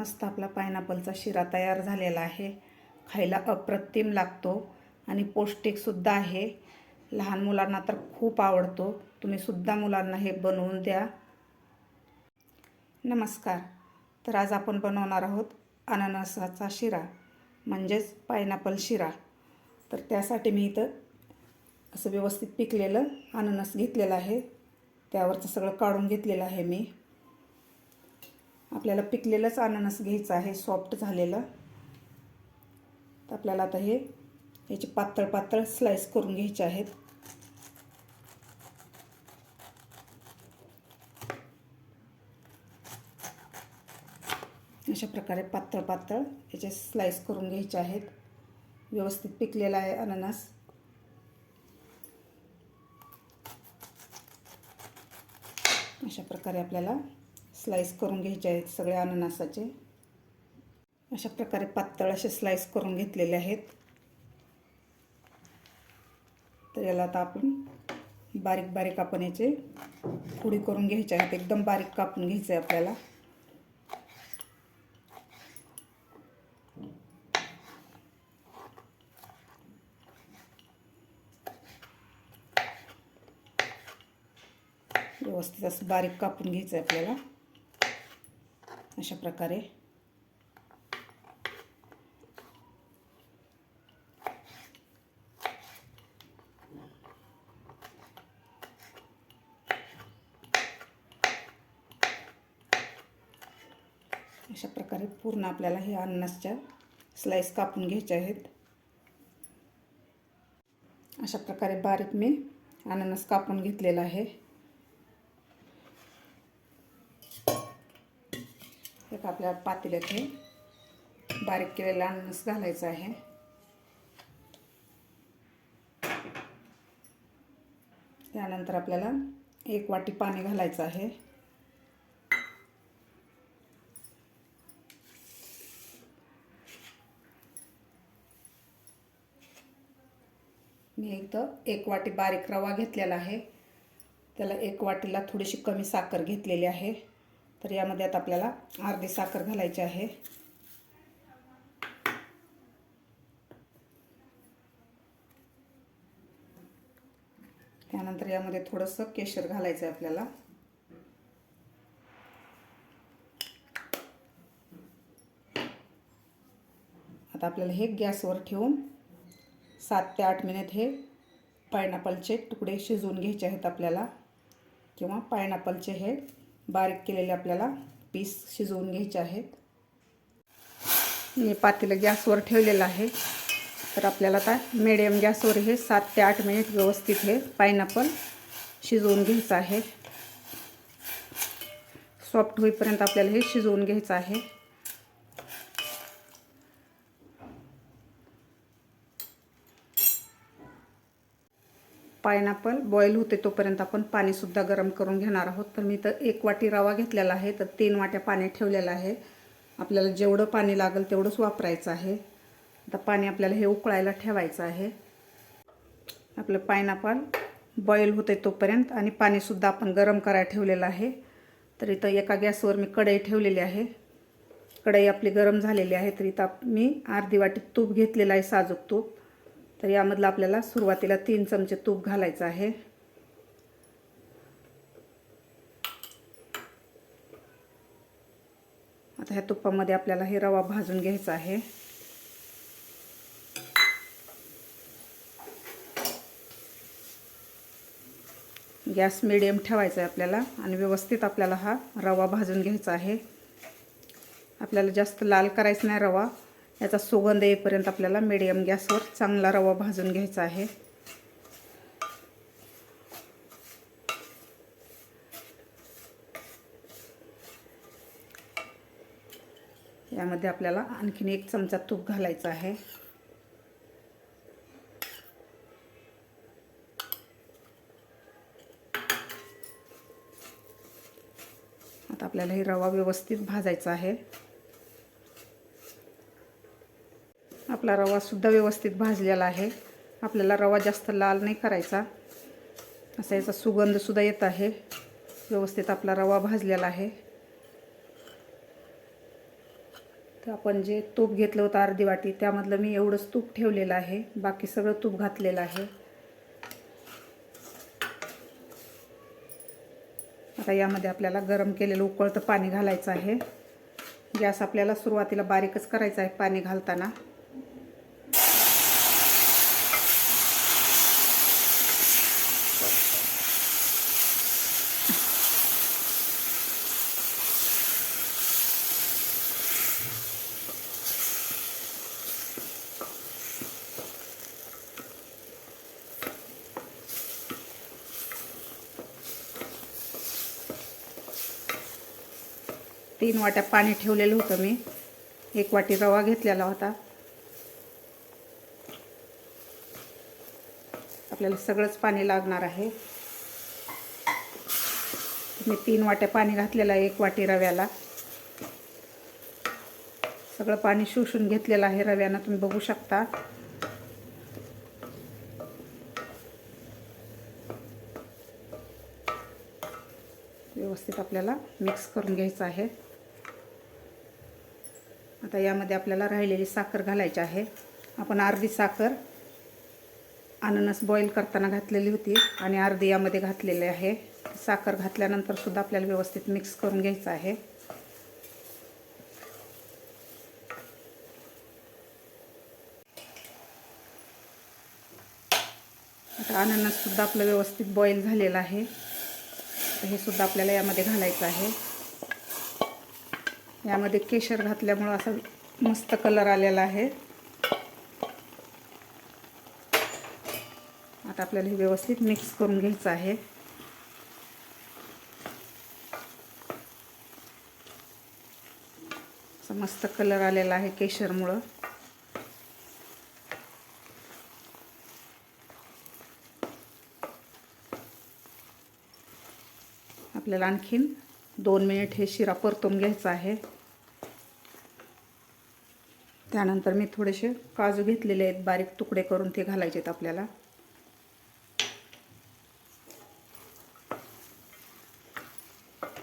मस्त आपला पायनॅपलचा शिरा तयार झालेला आहे. खायला अप्रतिम लागतो आणि पौष्टिकसुद्धा आहे. लहान मुलांना तर खूप आवडतो. तुम्ही सुद्धा मुलांना हे बनवून द्या. नमस्कार. तर आज आपण बनवणार आहोत अननसाचा शिरा म्हणजेच पायनॅपल शिरा. तर त्यासाठी मी इथं असं व्यवस्थित पिकलेलं अननस घेतलेलं आहे. त्यावरचं सगळं काढून घेतलेलं आहे मी. आपल्याला पिकलेलंच अननस घ्यायचं आहे सॉफ्ट झालेलं. तर आपल्याला आता हे याचे पातळ पातळ स्लाइस करून घ्यायचे आहेत. अशा प्रकारे पातळ पातळ याचे स्लाइस करून घ्यायचे आहेत. व्यवस्थित पिकलेला आहे अननस. अशा प्रकारे आपल्याला स्लाईस करून घ्यायचे आहेत सगळे अननसाचे. अशा प्रकारे पातळ असे स्लाईस करून घेतलेले आहेत. तर याला आता आपण बारीक बारीक आपण याचे पुडी करून घ्यायचे आहेत. एकदम बारीक कापून घ्यायचं आहे आपल्याला. व्यवस्थित असं बारीक कापून घ्यायचं आहे आपल्याला. अशा प्रकारे. अशा प्रकारे पूर्ण आपल्याला हे अननसच्या स्लाइस कापून घ्यायचे आहेत. अशा प्रकारे बारीक मी अननस कापून घेतलेला आहे. एक आपल्या पातेल्यात हे बारीक केलेला अननस घालायचं आहे. त्यानंतर आपल्याला एक वाटी पाणी घालायचं आहे. मी इथं एक वाटी बारीक रवा घेतलेला आहे. त्याला एक वाटीला थोडीशी कमी साखर घेतलेली आहे. तर यामध्ये आता आपल्याला अर्धी साखर घालायची आहे. त्यानंतर यामध्ये थोडंसं केशर घालायचं आहे आपल्याला. आता आपल्याला हे गॅसवर ठेवून सात ते आठ मिनिट हे पायनॅपलचे तुकडे शिजवून घ्यायचे आहेत आपल्याला. किंवा पायनॅपलचे हे बारीक केलेले आपल्याला पीस शिजवून घ्यायचे आहेत. मी पातेलं गॅसवर ठेवलेलं आहे. तर आपल्याला आता मिडियम गॅसवर हे सात ते आठ मिनिट व्यवस्थित हे पायनॅपल शिजवून घ्यायचं आहे. सॉफ्ट होईपर्यंत आपल्याला हे शिजवून घ्यायचं आहे. पायनॅपल बॉईल होते तोपर्यंत आपण पाणीसुद्धा गरम करून घेणार आहोत. तर मी तर एक वाटी रवा घेतलेला आहे तर तीन वाट्या पाणी ठेवलेलं आहे. आपल्याला जेवढं पाणी लागेल तेवढंच वापरायचं आहे. आता पाणी आपल्याला हे उकळायला ठेवायचं आहे. आपलं पायनॅपल बॉईल होते तोपर्यंत आणि पाणीसुद्धा आपण गरम करायला ठेवलेलं आहे. तर इथं एका गॅसवर मी कढई ठेवलेली आहे. कढई आपली गरम झालेली आहे तर इथं मी अर्धी वाटी तूप घेतलेलं आहे साजूक तूप. तर यामधलं आपल्याला सुरुवातीला तीन चमचे तूप घालायचं आहे. आता ह्या तुपामध्ये आपल्याला हे रवा भाजून घ्यायचा आहे. गॅस मिडियम ठेवायचा आहे आपल्याला आणि व्यवस्थित आपल्याला हा रवा भाजून घ्यायचा आहे. आपल्याला जास्त लाल करायचा नाही रवा. याचा सुगंध येईपर्यंत आपल्याला मिडियम गॅसवर चांगला रवा भाजून घ्यायचा आहे. यामध्ये आपल्याला आणखीन एक चमचा तूप घालायचं आहे. आता आपल्याला हे रवा व्यवस्थित भाजायचा आहे. आपला रवासुद्धा व्यवस्थित भाजलेला आहे. आपल्याला रवा जास्त लाल नाही करायचा. असा याचा सुगंधसुद्धा येत आहे. व्यवस्थित आपला रवा भाजलेला आहे. तर आपण जे तूप घेतलं होतं अर्धी वाटी त्यामधलं मी एवढंच तूप ठेवलेलं आहे. बाकी सगळं तूप घातलेलं आहे. आता यामध्ये आपल्याला गरम केलेलं उकळतं पाणी घालायचं आहे. गॅस आपल्याला सुरुवातीला बारीकच करायचा आहे पाणी घालताना. तीन वाट्या पाणी ठेवलेलं होतं मी. एक वाटी रवा घेतलेला होता. आपल्याला सगळंच पाणी लागणार आहे. मी तीन वाट्या पाणी घातलेलं आहे एक वाटी रव्याला. सगळं पाणी शोषून घेतलेलं आहे रव्यानं तुम्ही बघू शकता. व्यवस्थित आपल्याला मिक्स करून घ्यायचं आहे. आता यामध्ये आपल्याला राहिलेली साखर घालायची आहे. आपण अर्धी साखर अननस बॉईल करताना घातलेली होती आणि अर्धी यामध्ये घातलेली आहे. साखर घातल्यानंतरसुद्धा आपल्याला व्यवस्थित मिक्स करून घ्यायचं आहे. आता अननससुद्धा आपलं व्यवस्थित बॉईल झालेलं आहे. हे सुद्धा आपल्याला यामध्ये घालायचं आहे. यामध्ये केशर घातल्यामुळं असा मस्त कलर आलेला आहे. आता आपल्याला हे व्यवस्थित मिक्स करून घ्यायचं आहे. मस्त कलर आलेला आहे केशरमुळं. आपल्याला आणखीन दोन मिनिट हे शिरा परतून घ्यायचा आहे. त्यानंतर मी थोडेसे काजू घेतलेले आहेत बारीक तुकडे करून ते घालायचे आहेत आपल्याला.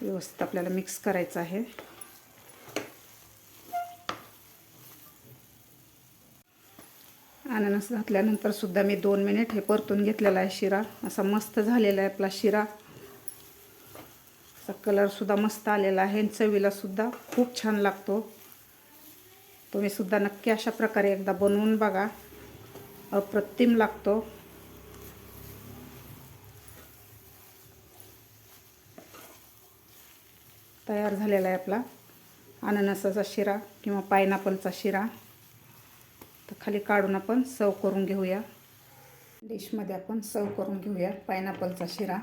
व्यवस्थित आपल्याला मिक्स करायचं आहे. अननस घातल्यानंतर सुद्धा मी दोन मिनिट हे परतून घेतलेला आहे शिरा. असा मस्त झालेला आहे आपला शिरा. असा कलरसुद्धा मस्त आलेला आहे आणि चवीलासुद्धा खूप छान लागतो. तुम्ही सुद्धा नक्की अशा प्रकारे एकदा बनवून बघा. अप्रतिम लागतो. तयार झालेला आहे आपला अननसाचा शिरा किंवा पायनॅपलचा शिरा. तर खाली काढून आपण सर्व करून घेऊया. डिशमध्ये आपण सर्व करून घेऊया पायनॅपलचा शिरा.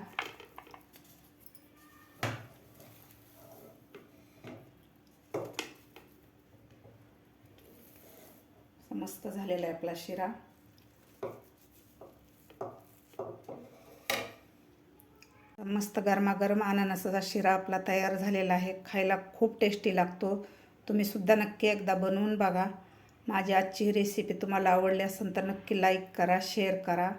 मस्त झालेला आहे आपला शिरा. मस्त गरमागरम अननसाचा शिरा आपला तयार झालेला आहे. खायला खूप टेस्टी लागतो. तुम्ही सुद्धा नक्की एकदा बनवून बघा. माझी आजची रेसिपी तुम्हाला आवडली असेल तर नक्की लाईक करा शेअर करा.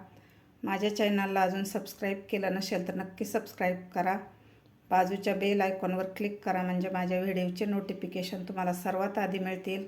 माझ्या चॅनलला अजून सबस्क्राईब केलं नसेल तर नक्की सबस्क्राईब करा. बाजूच्या बेल आयकॉनवर क्लिक करा म्हणजे माझ्या व्हिडिओचे नोटिफिकेशन तुम्हाला सर्वात आधी मिळतील.